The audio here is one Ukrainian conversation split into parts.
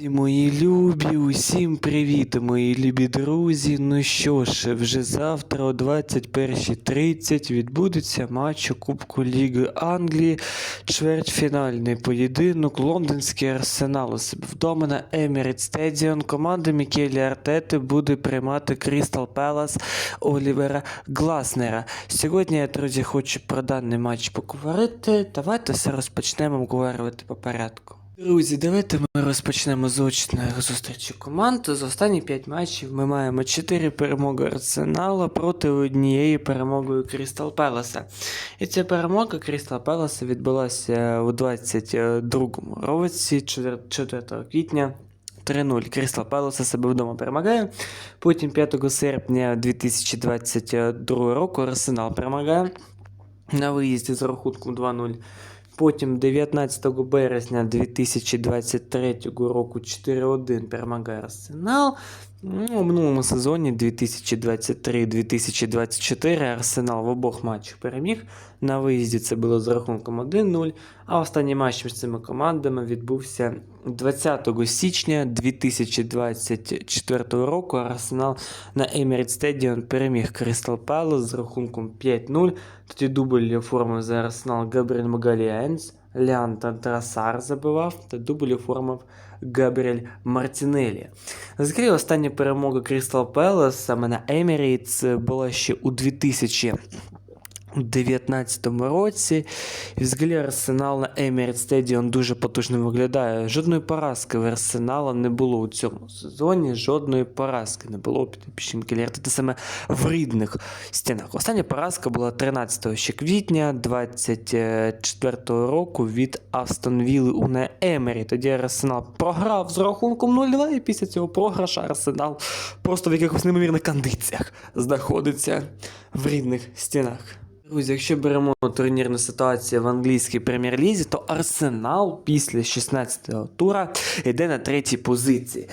Мої любі, усім привіт, мої любі друзі. Ну що ж, вже завтра о 21.30 відбудеться матч у Кубку Ліги Англії, чвертьфінальний поєдинок. Лондонський арсенал у себе вдома на Emirates Стедіон. Команда Мікелі Артети буде приймати Крістал Пелас Олівера Гласнера. Сьогодні я, друзі, хочу про даний матч поговорити. Давайте все розпочнемо обговорювати по порядку. Друзі, давайте ми розпочнемо з очної зустрічі команд. За останні 5 матчів ми маємо 4 перемоги Арсенала проти однієї перемоги Крістал Пеласа. І ця перемога Крістал Пеласа відбулася у 22-му році, 4 4 квітня. 3-0. Крістал Пелоса себе вдома перемагає. Потім 5 серпня 2022 року Арсенал перемагає на виїзді з рахунком 2-0. Потім 19 березня 2023 року 4-1 перемагає Арсенал. Ну, у минулому сезоні 2023-2024 Арсенал в обох матчах переміг. На виїзді це було з рахунком 1-0. А останній матч між цими командами відбувся 20 січня 2024 року. Арсенал на Emirates Stadium переміг Crystal Palace з рахунком 5-0. Тоді дубль оформив за Арсенал Габріель Магаліенс. Лян та Трасар забивав, та дубль оформив Габріель Мартінелі. Взагалі, остання перемога Crystal Palace саме на Emirates була ще у 2019 році. Взагалі Арсенал на Emirates Stadium дуже потужно виглядає. Жодної поразки в Арсенала не було у цьому сезоні. Жодної поразки не було під підпічним Артета саме в рідних стінах. Остання поразка була 13 ще квітня 24 року від Астон Вілли у на Емері. Тоді Арсенал програв з рахунком 0-2, і після цього програша Арсенал просто в якихось неймовірних кондиціях знаходиться в рідних стінах. Друзі, якщо беремо турнірну ситуацію в англійській прем'єр-лізі, то Арсенал після 16-го тура йде на третій позиції.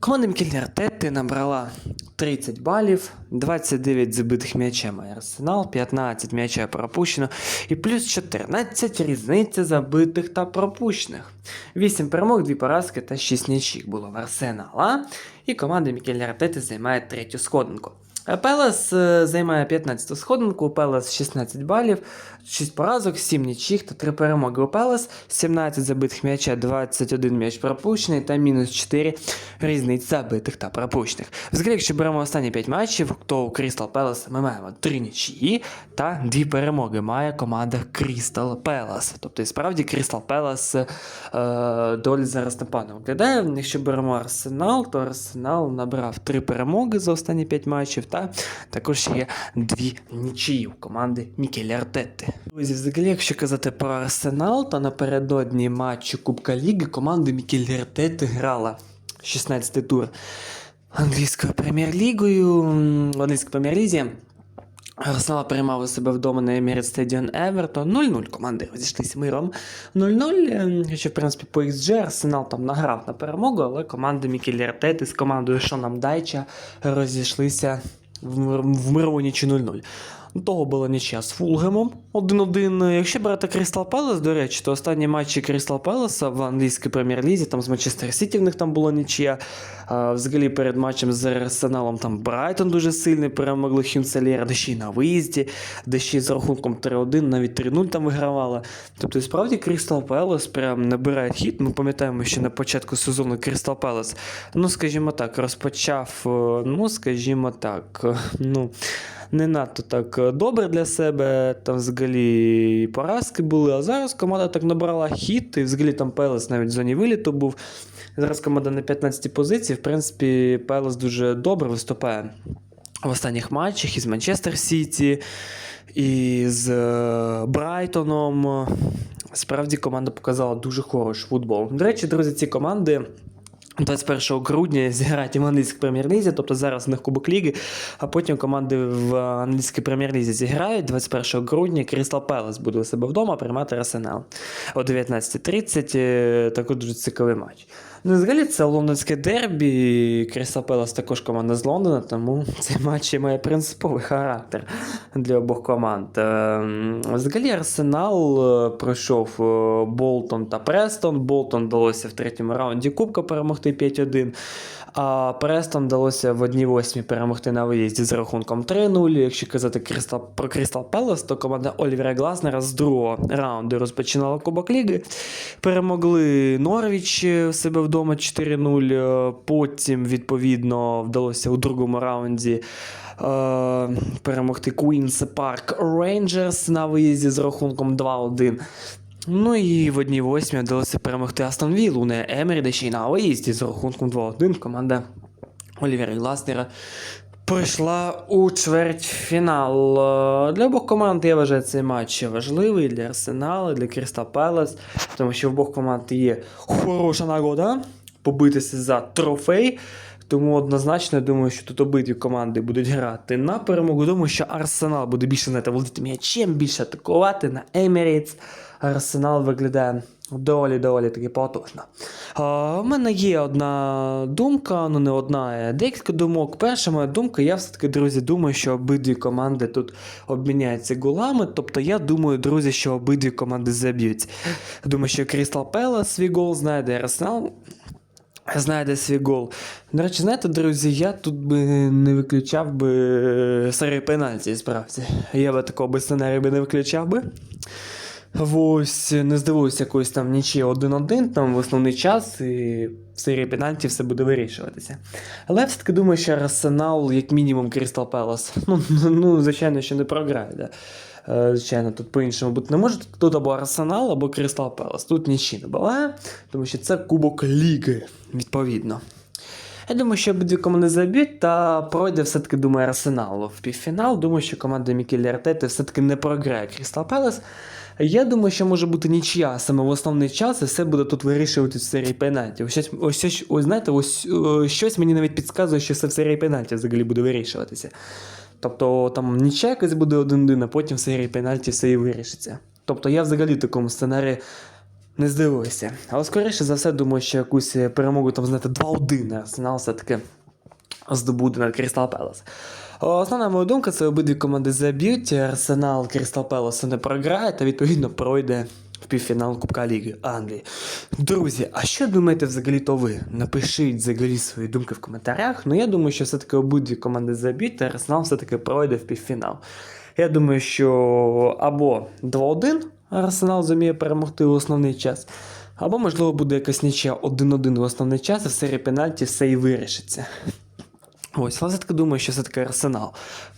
Команда Мікелі Артети набрала 30 балів, 29 забитих м'яча Арсенал, 15 м'яча пропущено і плюс 14 різниця забитих та пропущених. 8 перемог, 2 поразки та 6 нічих було в Арсенала. І команда Мікелі Артети займає третю сходинку. Пелес е, займає 15-ту сходинку, у Пелес 16 балів, 6 поразок, 7 нічих та 3 перемоги. У Пелес 17 забитих м'яча, 21 м'яч пропущений та мінус 4 різниць забитих та пропущених. Взагалі, якщо беремо останні 5 матчів, то у Crystal Palace ми маємо 3 нічиї та 2 перемоги. Має команда Crystal Palace. Тобто, і справді Crystal Palace е, доволі зараз непогано виглядає. Якщо беремо Арсенал, то Арсенал набрав 3 перемоги за останні 5 матчів, та також є 2 нічиї у команди Мікелі Артети. Друзі, взагалі, якщо казати про Арсенал, то напередодні матчу Кубка Ліги команда Мікелі Артети грала 16-й тур англійською прем'єр-лігою, в англійській прем'єр-лізі. Арсенал приймав у себе вдома на Emirates Stadium Everton 0-0 команди розійшлися миром 0-0. ем, Що, в принципі, по XG Арсенал там награв на перемогу, але команда Мікелі Артети з командою Шоном Дайча розійшлися в, в мирову чи 0-0. До Того була нічия з Фулгемом 1-1. Якщо брати Крістал Пелес, до речі, то останні матчі Крістал Пелеса в англійській прем'єр-лізі, там з Манчестер Сіті в них там була нічия. А, взагалі перед матчем з Арсеналом там Брайтон дуже сильний, перемогли Хюнселєра, де ще й на виїзді, де ще й з рахунком 3-1, навіть 3-0 там вигравала. Тобто, справді Крістал Пелес прям набирає хід. Ми пам'ятаємо, що на початку сезону Крістал Пелес, ну скажімо так, розпочав, е, ну скажімо так, е, ну не надто так е, добре для себе. Там взагалі і поразки були. А зараз команда так набрала хід, і взагалі там Пелес навіть в зоні виліту був. Зараз команда на 15 позиції. В принципі, Пелес дуже добре виступає в останніх матчах із Манчестер Сіті, і з е, Брайтоном. Справді команда показала дуже хороший футбол. До речі, друзі, ці команди. 21 грудня зіграють англійській прем'єр-лізі, тобто зараз у них Кубок Ліги, а потім команди в англійській прем'єр-лізі зіграють 21 грудня. Крістал Пелес буде у себе вдома приймати Арсенал о 19.30. Також Такий дуже цікавий матч. Ну, взагалі, це лондонське дербі. Кріса Пелас також команда з Лондона, тому цей матч має принциповий характер для обох команд. Ем, Взагалі, Арсенал е, пройшов е, Болтон та Престон. Болтон вдалося в третьому раунді Кубка перемогти 5-1. А Престон вдалося в 1-8 перемогти на виїзді з рахунком 3-0. Якщо казати Крістал, про Крістал Пелес, то команда Олівера Гласнера з другого раунду розпочинала Кубок Ліги. Перемогли Норвіч у себе вдома 4-0. е, Потім, відповідно, вдалося у другому раунді. е, Перемогти Queen's Park Rangers на виїзді з рахунком 2-1. Ну і в одній восьмій вдалося перемогти Астон Віллу, не Емері, де ще й на виїзді з рахунком 2-1. Команда Олівера Гласнера пройшла у чвертьфінал. Для обох команд я вважаю цей матч важливий для Арсенала, для Кріста Пелес, тому що в обох команд є хороша нагода побитися за трофей. Тому однозначно я думаю, що тут обидві команди будуть грати на перемогу. Думаю, що Арсенал буде більше знаєте, володіти м'ячем, більше атакувати на Емірейтс. Арсенал виглядає доволі доволі таки потужно. У мене є одна думка, ну не одна, декілька думок. Перша моя думка, я все-таки, друзі, думаю, що обидві команди тут обміняються голами. Тобто я думаю, друзі, що обидві команди заб'ють. Думаю, що Крістал Пела свій гол знайде Арсенал. Знайде свій гол. До речі, знаєте, друзі, я тут би не виключав би серії пенальті, справді. Я би такого би сценарію би не виключав би. Ось не здивуюся якоїсь там нічі 1-1 там в основний час, і в серії пенальті все буде вирішуватися. Але я все-таки думаю, що Арсенал, як мінімум, Крістал Пелас. Ну, ну, звичайно, що не програє. Да? Е, Звичайно, тут по-іншому бути не може. Тут або Арсенал, або Крістал Пелас. Тут нічі не буває, тому що це Кубок Ліги, відповідно. Я думаю, що обидві команди заб'ють, та пройде все-таки, думаю, Арсенал в півфінал. Думаю, що команда Мікелі Артети все-таки не програє Крістал Пелес. Я думаю, що може бути нічия саме в основний час, і все буде тут вирішувати в серії пенальтів. Ось, ось, ось, знаєте, ось е, щось мені навіть підказує, що все в серії пенальтів взагалі буде вирішуватися. Тобто там нічия якась буде один-один, а потім в серії пенальтів все і вирішиться. Тобто я взагалі в такому сценарії не здивуюся. Але скоріше за все, думаю, що якусь перемогу там, знаєте, 2-1 Арсенал все-таки здобуде над Крістал Пелес. Основна моя думка, це обидві команди заб'ють. Арсенал Крістал Пелеса не програє та відповідно пройде в півфінал Кубка Ліги Англії. Друзі, а що думаєте взагалі то ви? Напишіть взагалі свої думки в коментарях. Ну я думаю, що все-таки обидві команди заб'ють, та Арсенал все-таки пройде в півфінал. Я думаю, що або 2-1 Арсенал зуміє перемогти у основний час. Або, можливо, буде якась нічия 1-1 в основний час, і в серії пенальті все і вирішиться. Ось, але думаю, що все-таки арсенал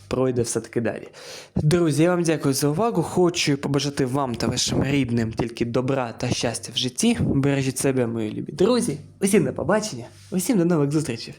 пройде все-таки далі. Друзі, я вам дякую за увагу. Хочу побажати вам та вашим рідним тільки добра та щастя в житті. Бережіть себе, мої любі друзі. Усім до побачення, усім до нових зустрічей.